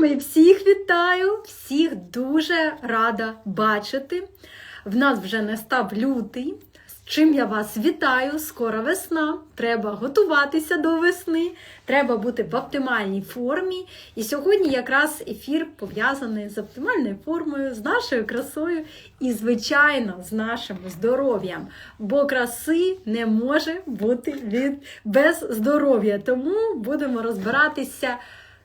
Всіх вітаю, всіх дуже рада бачити. В нас вже настав лютий. З чим я вас вітаю? Скоро весна. Треба готуватися до весни, треба бути в оптимальній формі. І сьогодні якраз ефір пов'язаний з оптимальною формою, з нашою красою і, звичайно, з нашим здоров'ям. Бо краси не може бути від без здоров'я. Тому будемо розбиратися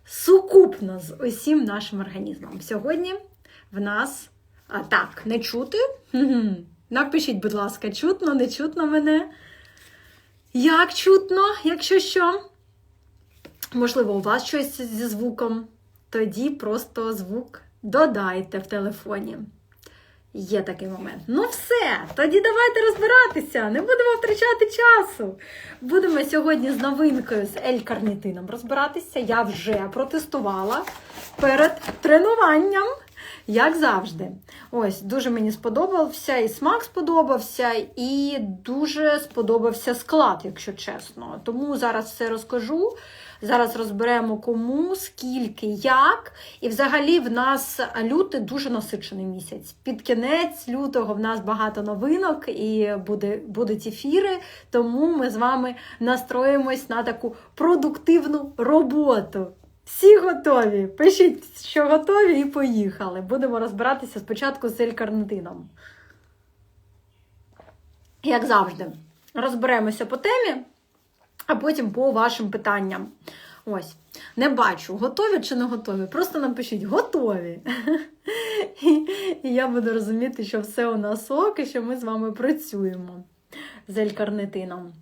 сукупно з усім нашим організмом. Сьогодні в нас а, так, не чути. Напишіть, будь ласка, чутно, не чутно мене. Як чутно, якщо що? Можливо, у вас щось зі звуком. Тоді просто звук додайте в телефоні. Є такий момент. Ну все, тоді давайте розбиратися, не будемо втрачати часу. Будемо сьогодні з новинкою з L-карнітином розбиратися. Я вже протестувала перед тренуванням, як завжди. Ось, дуже мені сподобався, і смак сподобався, і дуже сподобався склад, якщо чесно. Тому зараз все розкажу. Зараз розберемо кому, скільки, як. І взагалі в нас лютий дуже насичений місяць. Під кінець лютого в нас багато новинок і буде, будуть ефіри. Тому ми з вами настроїмось на таку продуктивну роботу. Всі готові. Пишіть, що готові, і поїхали. Будемо розбиратися спочатку з елькарнитином. Як завжди, розберемося по темі а потім по вашим питанням. Ось, не бачу, готові чи не готові. Просто напишіть готові. І я буду розуміти, що все у нас ок, і що ми з вами працюємо з елькарнитином.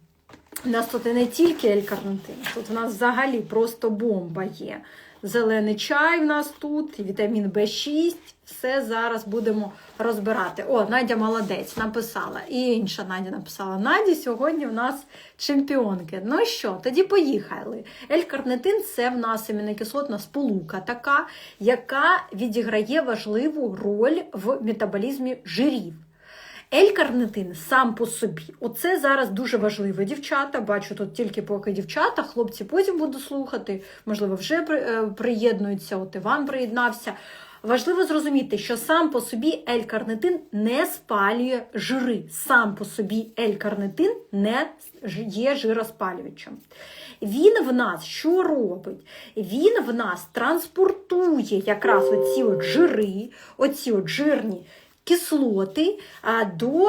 У нас тут і не тільки елькарнитин, тут у нас взагалі просто бомба є. Зелений чай в нас тут, вітамін В6. Все зараз будемо розбирати. О, Надя молодець, написала. І інша Надя написала: Наді сьогодні в нас чемпіонки. Ну що, тоді поїхали. Ель-карнитин це в нас амінокислотна сполука, така, яка відіграє важливу роль в метаболізмі жирів. Ель-карнитин сам по собі. Оце зараз дуже важливо, дівчата. Бачу тут тільки поки дівчата, хлопці потім буду слухати, можливо, вже приєднуються, от Іван приєднався. Важливо зрозуміти, що сам по собі L-карнитин не спалює жири. Сам по собі L-карнитин не є жироспалюючим. Він в нас що робить? Він в нас транспортує якраз оці от жири, оці от жирні кислоти до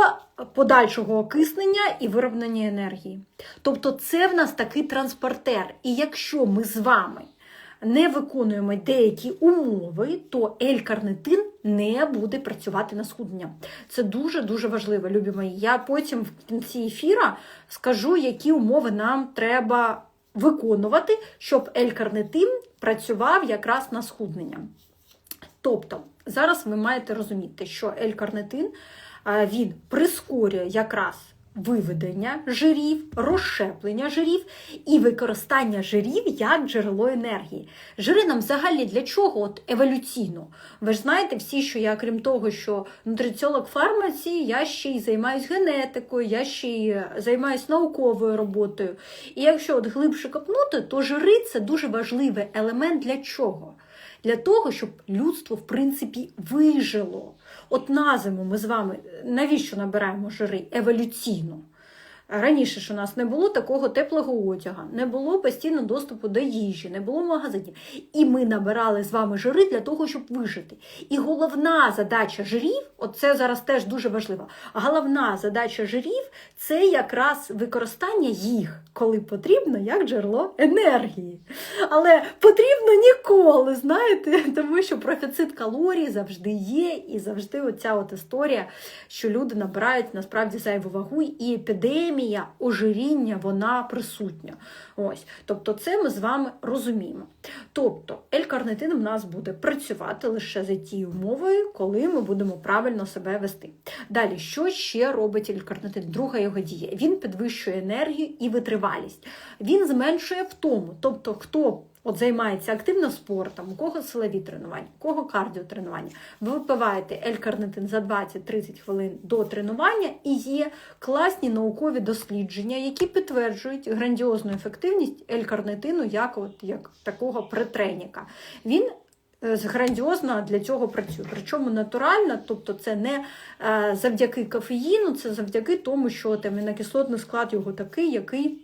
подальшого окиснення і вироблення енергії. Тобто це в нас такий транспортер. І якщо ми з вами не виконуємо деякі умови, то L-карнитин не буде працювати на схуднення. Це дуже-дуже важливо, любі мої. Я потім в кінці ефіра скажу, які умови нам треба виконувати, щоб L-карнитин працював якраз на схуднення. Тобто, зараз ви маєте розуміти, що L-карнитин він прискорює якраз виведення жирів, розщеплення жирів і використання жирів як джерело енергії. Жири нам взагалі для чого? От Еволюційно. Ви ж знаєте всі, що я, крім того, що нутриціолог фармаці, я ще й займаюся генетикою, я ще й займаюся науковою роботою. І якщо от глибше копнути, то жири це дуже важливий елемент для чого? Для того, щоб людство, в принципі, вижило. От на зиму ми з вами навіщо набираємо жири? Еволюційно. Раніше ж у нас не було такого теплого одяга, не було постійно доступу до їжі, не було магазинів. І ми набирали з вами жири для того, щоб вижити. І головна задача жирів, оце зараз теж дуже важливо. Головна задача жирів це якраз використання їх, коли потрібно, як джерело енергії. Але потрібно ніколи, знаєте, тому що профіцит калорій завжди є, і завжди оця от історія, що люди набирають насправді зайву вагу і епідемію анемія, ожиріння, вона присутня. Ось, Тобто, це ми з вами розуміємо. Тобто, L-карнитин в нас буде працювати лише за тією умовою, коли ми будемо правильно себе вести. Далі, що ще робить L-карнитин? Друга його дія. Він підвищує енергію і витривалість. Він зменшує втому. Тобто, хто от займається активно спортом, у кого силові тренування, у кого кардіотренування, ви випиваєте L-карнитин за 20-30 хвилин до тренування, і є класні наукові дослідження, які підтверджують грандіозну ефективність L-карнитину як, от, як такого притреніка. Він е, грандіозно для цього працює. Причому натурально, тобто це не е, завдяки кофеїну, це завдяки тому, що от амінокислотний склад його такий, який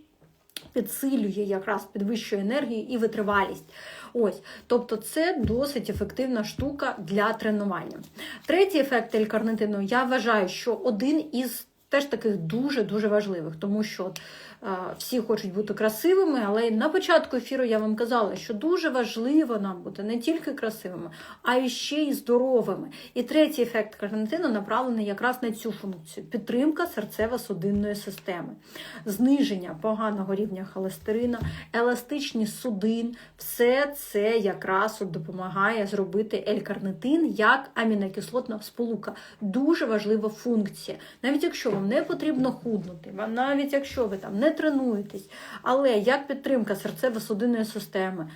підсилює якраз підвищує енергію і витривалість. Ось, тобто це досить ефективна штука для тренування. Третій ефект L-карнитину, я вважаю, що один із теж таких дуже-дуже важливих, тому що всі хочуть бути красивими, але на початку ефіру я вам казала, що дуже важливо нам бути не тільки красивими, а і ще й здоровими. І третій ефект карнитину направлений якраз на цю функцію: підтримка серцево-судинної системи, зниження поганого рівня холестерина, еластичність судин, все це якраз от допомагає зробити L-карнитин як амінокислотна сполука. Дуже важлива функція. Навіть якщо вам не потрібно худнути, навіть якщо ви там не тренуєтесь, але як підтримка серцево-судинної системи.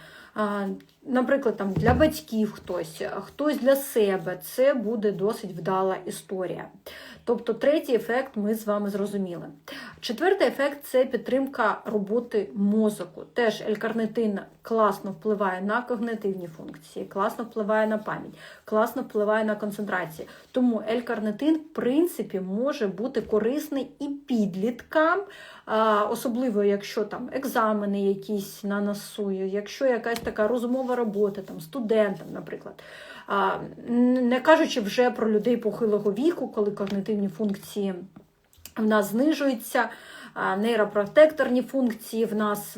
Наприклад, там для батьків хтось, хтось для себе, це буде досить вдала історія. Тобто, третій ефект ми з вами зрозуміли. Четвертий ефект це підтримка роботи мозоку. Теж L-карнитин класно впливає на когнитивні функції, класно впливає на пам'ять, класно впливає на концентрацію. Тому L-карнитин, в принципі, може бути корисний і підліткам, особливо якщо там екзамени якісь на носу, якщо якась така розмова робота, там студентам, наприклад. Не кажучи вже про людей похилого віку, коли когнитивні функції в нас знижуються, нейропротекторні функції в нас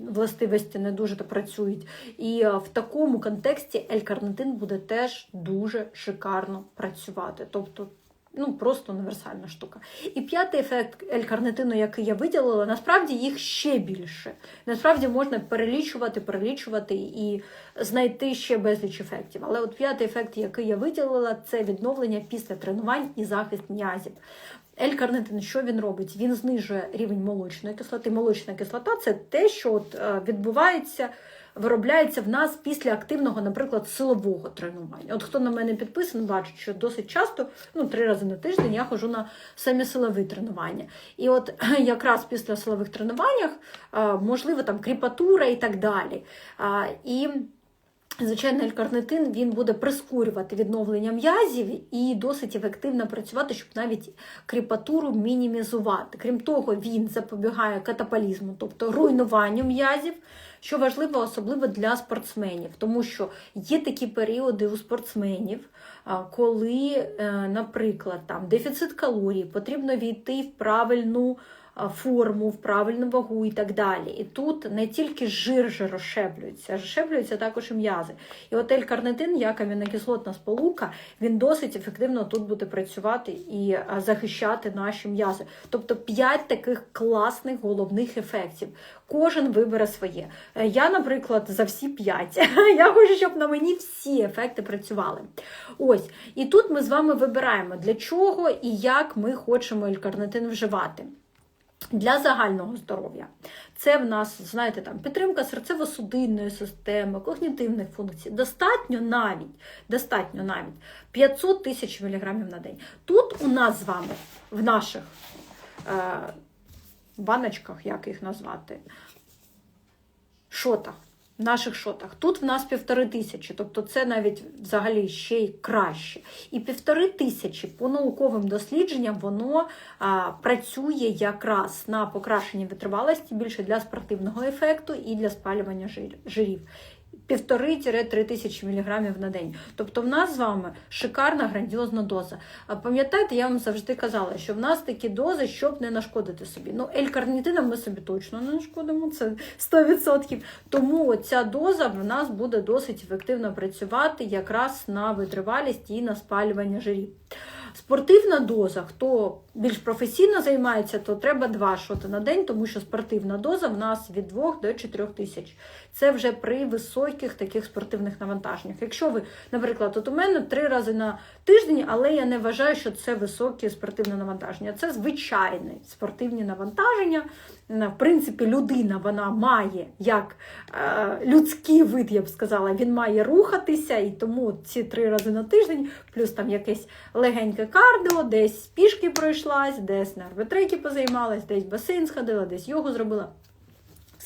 властивості не дуже працюють. І в такому контексті L-карнитин буде теж дуже шикарно працювати. Тобто Ну, просто універсальна штука. І п'ятий ефект L-карнитину, який я виділила, насправді їх ще більше. Насправді можна перелічувати, перелічувати і знайти ще безліч ефектів. Але от п'ятий ефект, який я виділила, це відновлення після тренувань і захист м'язів. L-карнитин, що він робить? Він знижує рівень молочної кислоти. Молочна кислота це те, що от е, відбувається. Виробляється в нас після активного, наприклад, силового тренування. От хто на мене підписаний, бачить, що досить часто, ну три рази на тиждень, я ходжу на самі силові тренування. І от якраз після силових тренуваннях е, можливо там кріпатура і так далі. І Звичайно, L-карнитин він буде прискорювати відновлення м'язів і досить ефективно працювати, щоб навіть кріпатуру мінімізувати. Крім того, він запобігає катапалізму, тобто руйнуванню м'язів, що важливо особливо для спортсменів, тому що є такі періоди у спортсменів, коли, е, наприклад, там дефіцит калорій, потрібно війти в правильну форму, в правильну вагу і так далі. І тут не тільки жир же розшеплюється, а розшеплюються також і м'язи. І от L-карнитин, як амінокислотна сполука, він досить ефективно тут буде працювати і захищати наші м'язи. Тобто 5 таких класних головних ефектів. Кожен вибере своє. Е, Я, наприклад, за всі 5. Я хочу, щоб на мені всі ефекти працювали. Ось. І тут ми з вами вибираємо, для чого і як ми хочемо L-карнитин вживати. Для загального здоров'я це в нас, знаєте, там підтримка серцево-судинної системи, когнітивних функцій. Достатньо навіть достатньо навіть 500 тисяч міліграмів на день. Тут у нас з вами в наших е, баночках, як їх назвати, шотах. В наших шотах. Тут в нас півтори тисячі, тобто це навіть взагалі ще й краще. І півтори тисячі по науковим дослідженням воно а, працює якраз на покращенні витривалості більше для спортивного ефекту і для спалювання жирів. Півтори-три тисячі міліграмів на день. Тобто в нас з вами шикарна грандіозна доза. А пам'ятаєте, я вам завжди казала, що в нас такі дози, щоб не нашкодити собі. Ну, L-карнітина ми собі точно не нашкодимо, це 100%. Тому ця доза в нас буде досить ефективно працювати якраз на витривалість і на спалювання жирів. Спортивна доза, хто більш професійно займається, то треба два шоти на день, тому що спортивна доза в нас від 2 до 4 тисяч. Це вже при високих таких спортивних навантаженнях. Якщо ви, наприклад, от у мене три рази на тиждень, але я не вважаю, що це високе спортивне навантаження. Це звичайне спортивні навантаження. В принципі, людина вона має як е, людський вид, я б сказала, він має рухатися, і тому ці три рази на тиждень, плюс там якесь легеньке кардіо, десь пішки пройшлась, десь на арбітрейки позаймалась, десь басейн сходила, десь йогу зробила.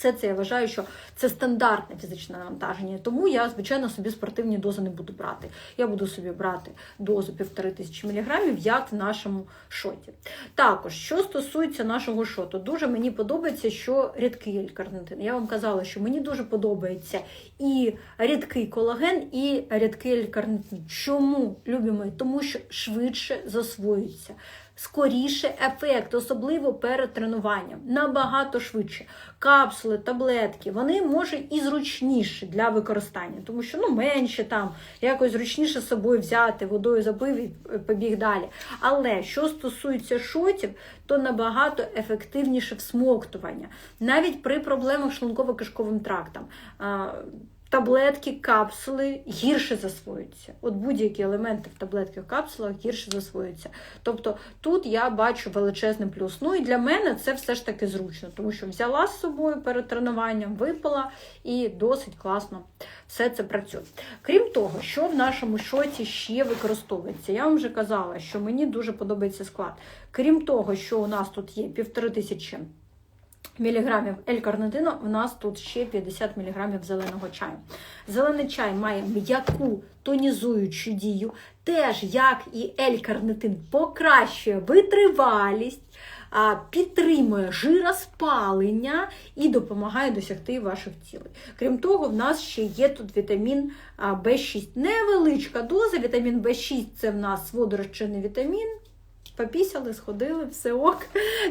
Все це я вважаю, що це стандартне фізичне навантаження. Тому я, звичайно, собі спортивні дози не буду брати. Я буду собі брати дозу 1500 мг, як в нашому шоті. Також, що стосується нашого шоту, дуже мені подобається, що рідкий L-карнитин. Я вам казала, що мені дуже подобається і рідкий колаген, і рідкий L-карнитин. Чому любимо? Тому що швидше засвоюється скоріше ефект, особливо перед тренуванням, набагато швидше. Капсули, таблетки, вони можуть і зручніші для використання, тому що ну, менше там, якось зручніше з собою взяти, водою забив і побіг далі. Але що стосується шотів, то набагато ефективніше всмоктування. Навіть при проблемах з шлунково-кишковим трактом таблетки, капсули гірше засвоюються. От будь-які елементи в таблетках, капсулах гірше засвоюються. Тобто тут я бачу величезний плюс. Ну і для мене це все ж таки зручно, тому що взяла з собою перед тренуванням, випила і досить класно все це працює. Крім того, що в нашому шоті ще використовується, я вам вже казала, що мені дуже подобається склад. Крім того, що у нас тут є півтори тисячі міліграмів L-карнитину, у нас тут ще 50 мг зеленого чаю. Зелений чай має м'яку тонізуючу дію, теж, як і L-карнитин, покращує витривалість, підтримує жироспалення і допомагає досягти ваших цілей. Крім того, в нас ще є тут вітамін В6. Невеличка доза, вітамін В6 це в нас водорозчинний вітамін попісяли, сходили, все ок.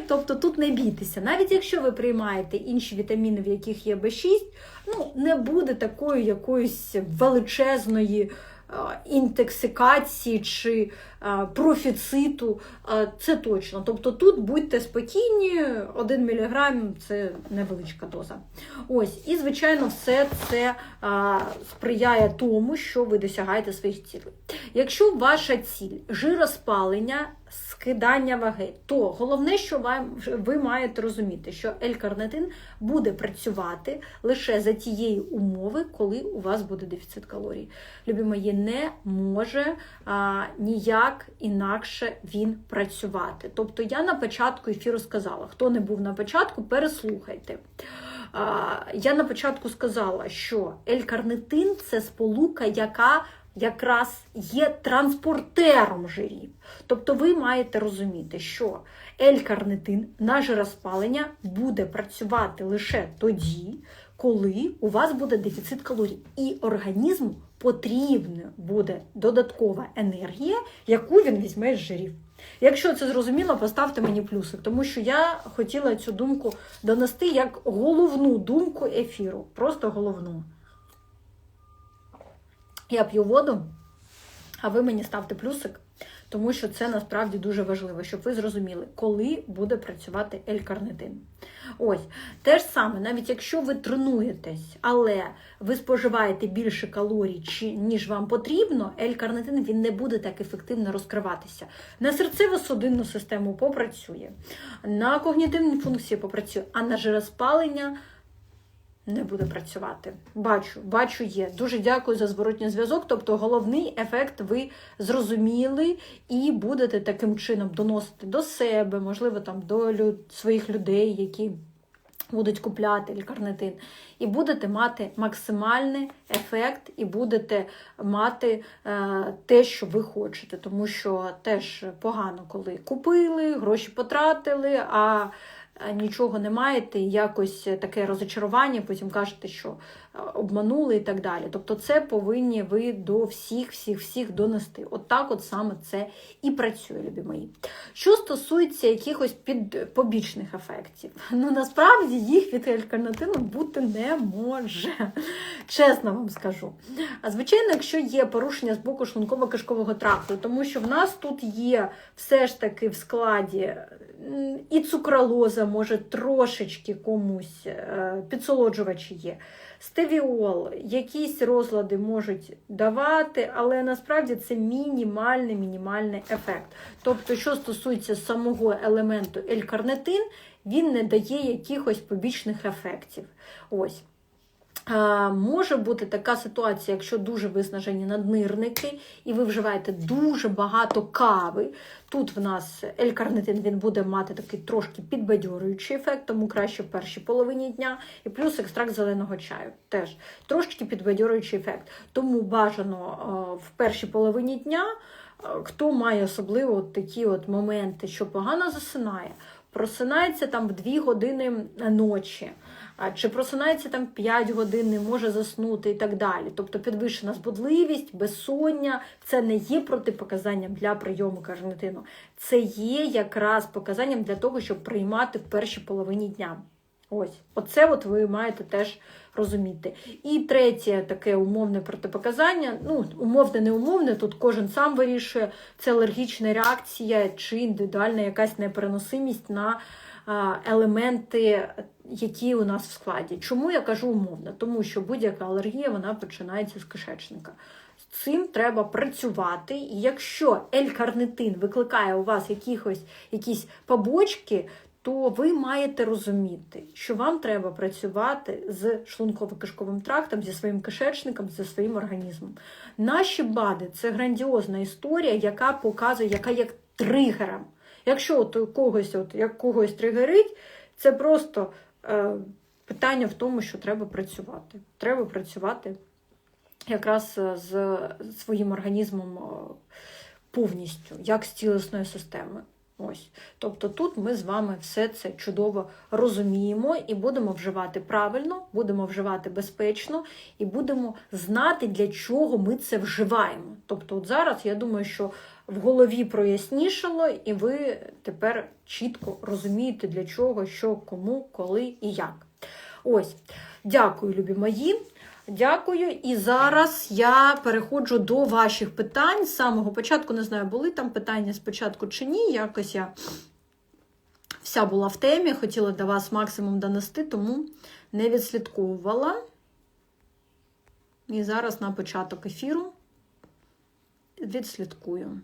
Тобто тут не бійтеся. Навіть якщо ви приймаєте інші вітаміни, в яких є Б6, ну, не буде такої якоїсь величезної. Інтоксикації чи профіциту, це точно. Тобто тут будьте спокійні, 1 мг це невеличка доза. Ось, І, звичайно, все це сприяє тому, що ви досягаєте своїх цілей. Якщо ваша ціль жироспалення, скидання ваги, то головне, що вам, ви маєте розуміти, що L-карнитин буде працювати лише за тієї умови, коли у вас буде дефіцит калорій. Любі мої, не може а, ніяк інакше він працювати. Тобто я на початку ефіру сказала, хто не був на початку, переслухайте. Я на початку сказала, що L-карнитин – це сполука, яка якраз є транспортером жирів. Тобто ви маєте розуміти, що L-карнитин на жироспалення буде працювати лише тоді, коли у вас буде дефіцит калорій, і організму потрібна буде додаткова енергія, яку він візьме з жирів. Якщо це зрозуміло, поставте мені плюсик, тому що я хотіла цю думку донести як головну думку ефіру. Просто головну. Я п'ю воду, а ви мені ставте плюсик, тому що це насправді дуже важливо, щоб ви зрозуміли, коли буде працювати L-карнитин. Ось, те ж саме, навіть якщо ви тренуєтесь, але ви споживаєте більше калорій, ніж вам потрібно, L-карнитин він не буде так ефективно розкриватися. На серцево-судинну систему попрацює, на когнітивні функції попрацює, а на жироспалення не буде працювати. Бачу, бачу, є. Дуже дякую за зворотній зв'язок. Тобто, головний ефект ви зрозуміли і будете таким чином доносити до себе, можливо, там до люд... своїх людей, які будуть купляти лікарнитин. І будете мати максимальний ефект, і будете мати е, те, що ви хочете. Тому що теж погано, коли купили, гроші потратили. а нічого не маєте, якось таке розочарування, потім кажете, що обманули і так далі. Тобто, це повинні ви до всіх, всіх, всіх донести. От так от саме це і працює, любі мої. Що стосується якихось під побічних ефектів, ну насправді їх від альтернативно бути не може. Чесно вам скажу. А звичайно, якщо є порушення з боку шлунково-кишкового тракту, тому що в нас тут є все ж таки в складі і цукролоза може трошечки комусь е, підсолоджувачі є. Стевіол, якісь розлади можуть давати, але насправді це мінімальний мінімальний ефект. Тобто, що стосується самого елементу L-карнетин, він не дає якихось побічних ефектів. Ось. Може бути така ситуація, якщо дуже виснажені наднирники, і ви вживаєте дуже багато кави. Тут в нас L-карнитин він буде мати такий трошки підбадьорюючий ефект, тому краще в першій половині дня. І плюс екстракт зеленого чаю теж трошки підбадьорюючий ефект. Тому бажано в першій половині дня, хто має особливо такі от моменти, що погано засинає, просинається там в 2 години ночі. Чи просинається там 5 годин, не може заснути і так далі. Тобто підвищена збудливість, безсоння це не є протипоказанням для прийому карнитину. Це є якраз показанням для того, щоб приймати в першій половині дня. Ось, оце от ви маєте теж розуміти. І третє таке умовне протипоказання, ну, умовне, не умовне, тут кожен сам вирішує, це алергічна реакція чи індивідуальна якась непереносимість на елементи, які у нас в складі. Чому я кажу умовно? Тому що будь-яка алергія вона починається з кишечника. З цим треба працювати. І якщо L-карнитин викликає у вас якихось, якісь побочки, то ви маєте розуміти, що вам треба працювати з шлунково-кишковим трактом, зі своїм кишечником, зі своїм організмом. Наші БАДи це грандіозна історія, яка показує, яка є тригером. Якщо от когось от, як когось тригерить, це просто е, питання в тому, що треба працювати. Треба працювати якраз е, з своїм організмом е, повністю, як з цілісною системою. Ось. Тобто тут ми з вами все це чудово розуміємо і будемо вживати правильно, будемо вживати безпечно і будемо знати, для чого ми це вживаємо. Тобто, от зараз я думаю, що в голові прояснішало, і ви тепер чітко розумієте, для чого, що, кому, коли і як. Ось, дякую, любі мої. Дякую. І зараз я переходжу до ваших питань. З самого початку не знаю, були там питання спочатку чи ні. Якось я вся була в темі, хотіла до вас максимум донести, тому не відслідковувала. І зараз на початок ефіру відслідкую.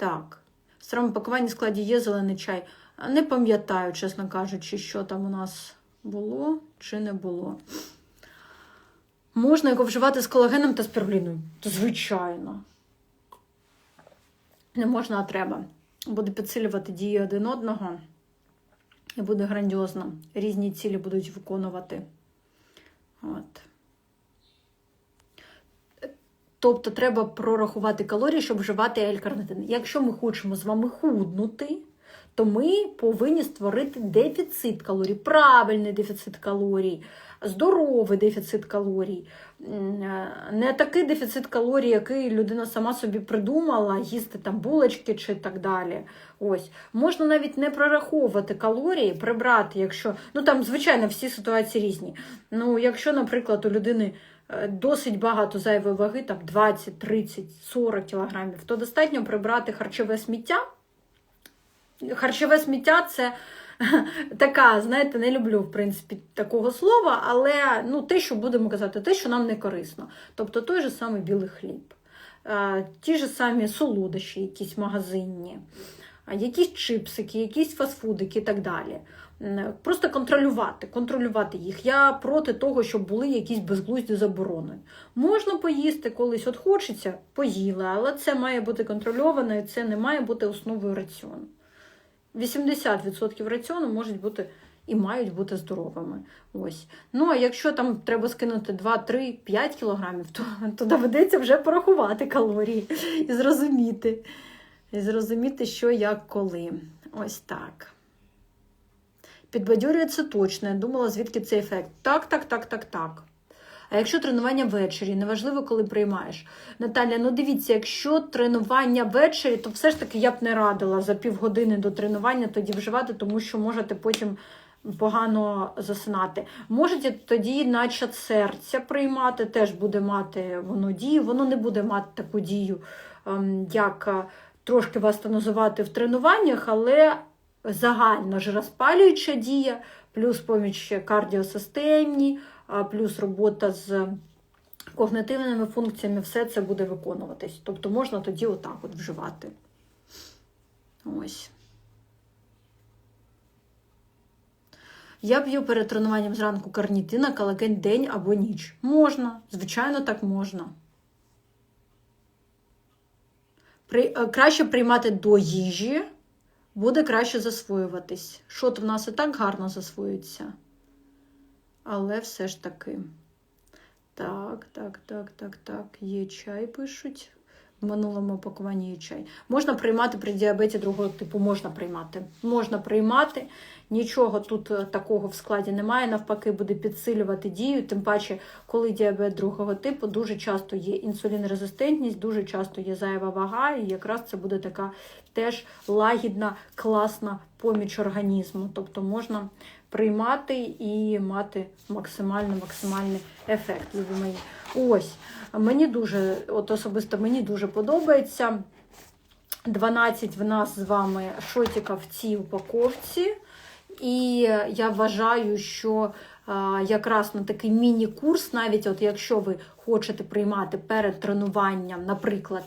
Так, в старому пакуванні складі є зелений чай. Не пам'ятаю, чесно кажучи, що там у нас було чи не було. Можна його вживати з колагеном та спіруліною? Звичайно. Не можна, а треба. Буде підсилювати дії один одного. І буде грандіозно. Різні цілі будуть виконувати. От. Тобто треба прорахувати калорії, щоб вживати L-карнитин. Якщо ми хочемо з вами худнути, то ми повинні створити дефіцит калорій, правильний дефіцит калорій, здоровий дефіцит калорій. Не такий дефіцит калорій, який людина сама собі придумала, їсти там булочки чи так далі. Ось. Можна навіть не прораховувати калорії, прибрати, якщо. Ну там, звичайно, всі ситуації різні. Ну, Якщо, наприклад, у людини. Е, досить багато зайвої ваги, там 20, 30, 40 кілограмів, то достатньо прибрати харчове сміття. Харчове сміття це така, знаєте, не люблю, в принципі, такого слова, але ну, те, що будемо казати, те, що нам не корисно. Тобто той же самий білий хліб, е, ті ж самі солодощі, якісь магазинні, якісь чипсики, якісь фастфудики і так далі. Просто контролювати, контролювати їх. Я проти того, щоб були якісь безглузді заборони. Можна поїсти колись, от хочеться, поїли, але це має бути контрольовано і це не має бути основою раціону. 80% раціону можуть бути і мають бути здоровими. Ось. Ну, а якщо там треба скинути 2, 3, 5 кілограмів, то, то доведеться вже порахувати калорії і зрозуміти. І зрозуміти, що, як, коли. Ось так. Підбадьорює це точно. Я думала, звідки цей ефект. Так, так, так, так, так. А якщо тренування ввечері, неважливо, коли приймаєш. Наталя, ну дивіться, якщо тренування ввечері, то все ж таки я б не радила за півгодини до тренування тоді вживати, тому що можете потім погано засинати. Можете тоді, наче серця приймати, теж буде мати воно дію, воно не буде мати таку дію, ем, як е, трошки вас тонозувати в тренуваннях, але загально ж розпалююча дія, плюс поміч кардіосистемні, плюс робота з когнитивними функціями, все це буде виконуватись. Тобто можна тоді отак от вживати. Ось. Я п'ю перед тренуванням зранку карнітина, колаген день або ніч. Можна, звичайно, так можна. При, е, краще приймати до їжі, буде краще засвоюватись. Шот в нас і так гарно засвоюється. Але все ж таки. Так, так, так, так, так. Є чай, пишуть. В минулому опакуванні є чай. Можна приймати при діабеті другого типу, можна приймати. Можна приймати. Нічого тут е, такого в складі немає, навпаки, буде підсилювати дію. Тим паче, коли діабет другого типу, дуже часто є інсулінрезистентність, дуже часто є зайва вага, і якраз це буде така теж лагідна, класна поміч організму. Тобто можна приймати і мати максимально максимальний ефект. любі мої. Ось, мені дуже, от особисто мені дуже подобається. 12 в нас з вами шотика в цій упаковці. І я вважаю, що якраз на такий міні-курс, навіть от якщо ви хочете приймати перед тренуванням, наприклад,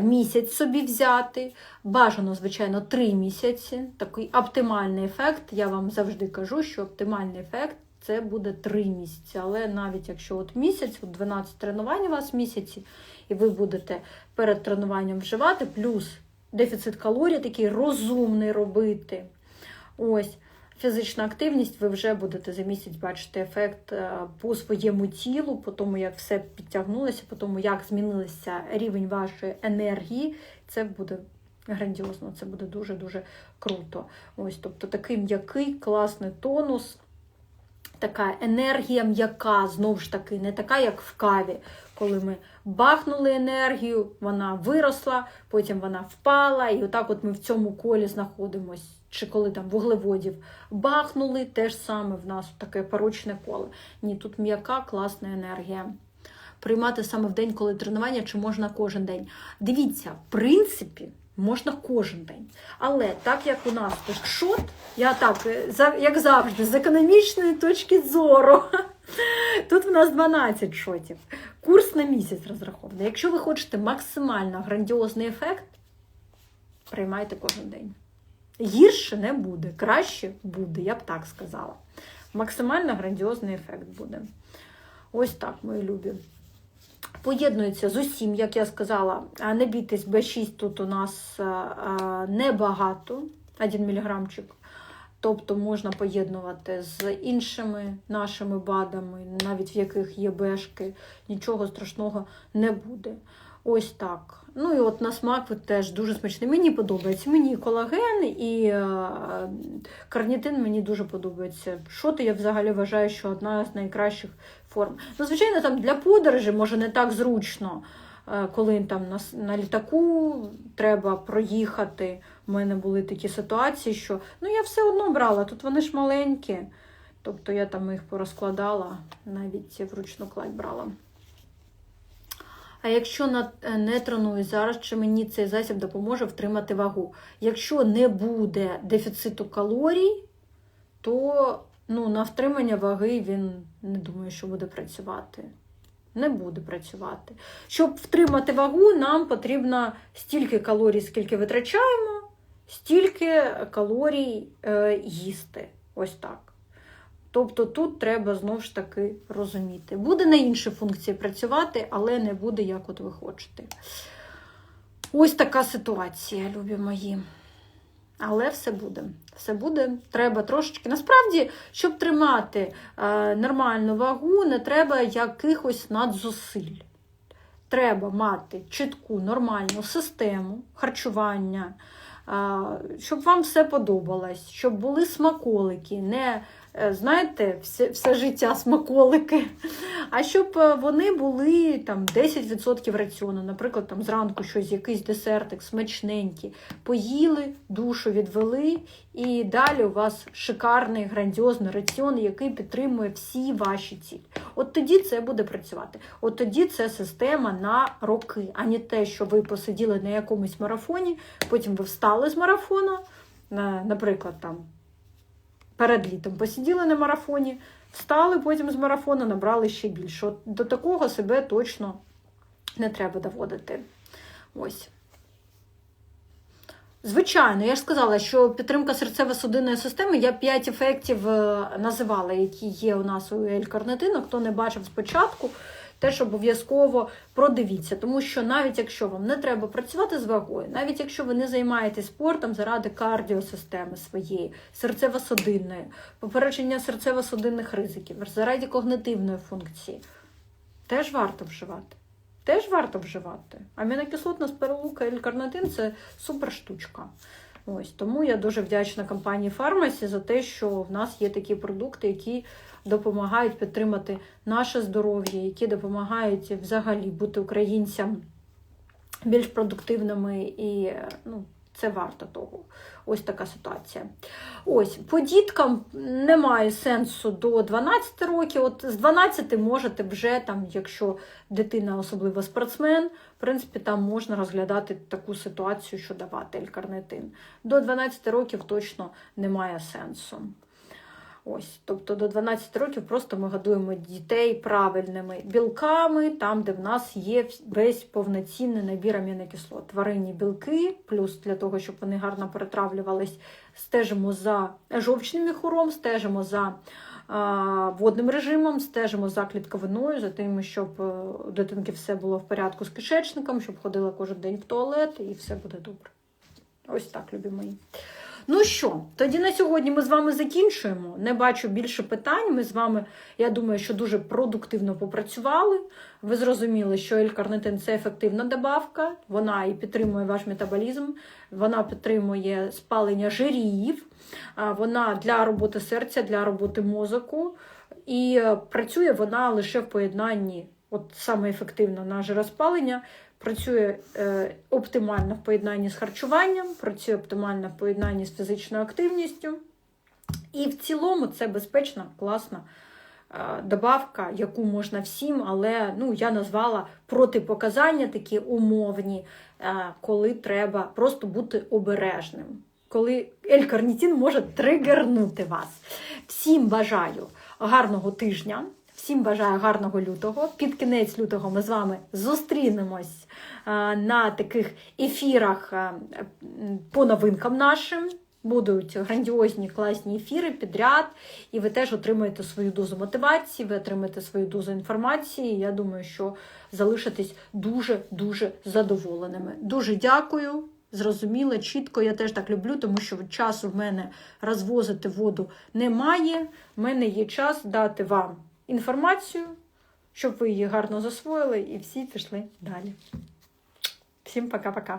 місяць собі взяти, бажано, звичайно, 3 місяці. Такий оптимальний ефект. Я вам завжди кажу, що оптимальний ефект це буде 3 місяці. Але навіть якщо от місяць, от 12 тренувань у вас в місяці, і ви будете перед тренуванням вживати, плюс дефіцит калорій такий розумний робити. Ось. Фізична активність, ви вже будете за місяць бачити ефект е, по своєму тілу, по тому, як все підтягнулося, по тому, як змінився рівень вашої енергії. Це буде грандіозно, це буде дуже-дуже круто. Ось, Тобто такий м'який, класний тонус, така енергія м'яка, знову ж таки, не така, як в каві, коли ми бахнули енергію, вона виросла, потім вона впала, і отак от ми в цьому колі знаходимося чи коли там вуглеводів бахнули, теж саме в нас таке порочне коло. Ні, тут м'яка, класна енергія. Приймати саме в день, коли тренування, чи можна кожен день. Дивіться, в принципі, можна кожен день. Але так як у нас шот, я так, як завжди, з економічної точки зору, тут в нас 12 шотів. Курс на місяць розрахований. Якщо ви хочете максимально грандіозний ефект, приймайте кожен день. Гірше не буде, краще буде, я б так сказала. Максимально грандіозний ефект буде. Ось так, мої любі. Поєднується з усім, як я сказала, не бійтесь, Б6 тут у нас небагато, 1 міліграмчик. Тобто можна поєднувати з іншими нашими БАДами, навіть в яких є бешки, нічого страшного не буде. Ось так. Ну і от на смак теж дуже смачний. Мені подобається. Мені колаген, і е, карнітин мені дуже подобається. Шоти я взагалі вважаю, що одна з найкращих форм. Ну, звичайно, там для подорожі може не так зручно, е, коли там на, на літаку треба проїхати. У мене були такі ситуації, що ну я все одно брала, тут вони ж маленькі. Тобто я там їх порозкладала, навіть вручну кладь брала. А якщо не треную зараз, чи мені цей засіб допоможе втримати вагу? Якщо не буде дефіциту калорій, то ну, на втримання ваги він не думаю, що буде працювати. Не буде працювати. Щоб втримати вагу, нам потрібно стільки калорій, скільки витрачаємо, стільки калорій е, їсти. Ось так. Тобто тут треба знову ж таки розуміти. Буде на інші функції працювати, але не буде, як от ви хочете. Ось така ситуація, любі мої. Але все буде. Все буде, треба трошечки. Насправді, щоб тримати е, нормальну вагу, не треба якихось надзусиль. Треба мати чітку, нормальну систему харчування, е, щоб вам все подобалось, щоб були смаколики. не знаєте, все все життя смаколики. А щоб е, вони були там 10% раціону, наприклад, там зранку щось, якийсь десертик, смачненький, поїли, душу відвели, і далі у вас шикарний грандіозний раціон, який підтримує всі ваші цілі. От тоді це буде працювати. От тоді це система на роки, а не те, що ви посиділи на якомусь марафоні, потім ви встали з марафону, наприклад, там перед літом посиділи на марафоні, встали потім з марафону, набрали ще більше. От До такого себе точно не треба доводити. Ось. Звичайно, я ж сказала, що підтримка серцево-судинної системи, я 5 ефектів е, називала, які є у нас у L-карнитину. Хто не бачив спочатку, теж обов'язково продивіться, тому що навіть якщо вам не треба працювати з вагою, навіть якщо ви не займаєтесь спортом заради кардіосистеми своєї, серцево-судинної, попередження серцево-судинних ризиків, заради когнитивної функції, теж варто вживати. Теж варто вживати. Амінокислотна спирулука L-карнитин – це супер штучка. Ось тому я дуже вдячна компанії Фармасі за те, що в нас є такі продукти, які допомагають підтримати наше здоров'я, які допомагають взагалі бути українцям більш продуктивними і ну, це варто того. Ось така ситуація. Ось, по діткам немає сенсу до 12 років. От з 12 можете вже, там, якщо дитина особливо спортсмен, в принципі, там можна розглядати таку ситуацію, що давати L-карнитин. До 12 років точно немає сенсу. Ось, тобто до 12 років просто ми годуємо дітей правильними білками, там, де в нас є весь повноцінний набір амінокислот. Тваринні білки, плюс для того, щоб вони гарно перетравлювались, стежимо за жовчним міхуром, стежимо за водним режимом, стежимо за клітковиною, за тим, щоб е, у дитинки все було в порядку з кишечником, щоб ходила кожен день в туалет і все буде добре. Ось так, любі мої. Ну що, тоді на сьогодні ми з вами закінчуємо. Не бачу більше питань. Ми з вами, я думаю, що дуже продуктивно попрацювали. Ви зрозуміли, що L-карнитин – це ефективна добавка, вона і підтримує ваш метаболізм, вона підтримує спалення жирів, вона для роботи серця, для роботи мозоку. І е, працює вона лише в поєднанні, от саме ефективно на жироспалення, працює е, оптимально в поєднанні з харчуванням, працює оптимально в поєднанні з фізичною активністю. І в цілому це безпечна, класна е, добавка, яку можна всім, але ну, я назвала протипоказання такі умовні, е, коли треба просто бути обережним. Коли L-карнітин може тригернути вас. Всім бажаю гарного тижня. Всім бажаю гарного лютого. Під кінець лютого ми з вами зустрінемось на таких ефірах по новинкам нашим. Будуть грандіозні класні ефіри підряд, і ви теж отримаєте свою дозу мотивації, ви отримаєте свою дозу інформації. Я думаю, що залишитесь дуже-дуже задоволеними. Дуже дякую. Зрозуміло, чітко, я теж так люблю, тому що часу в мене розвозити воду немає. В мене є час дати вам інформацію, щоб ви її гарно засвоїли і всі пішли далі. Всім пока-пока.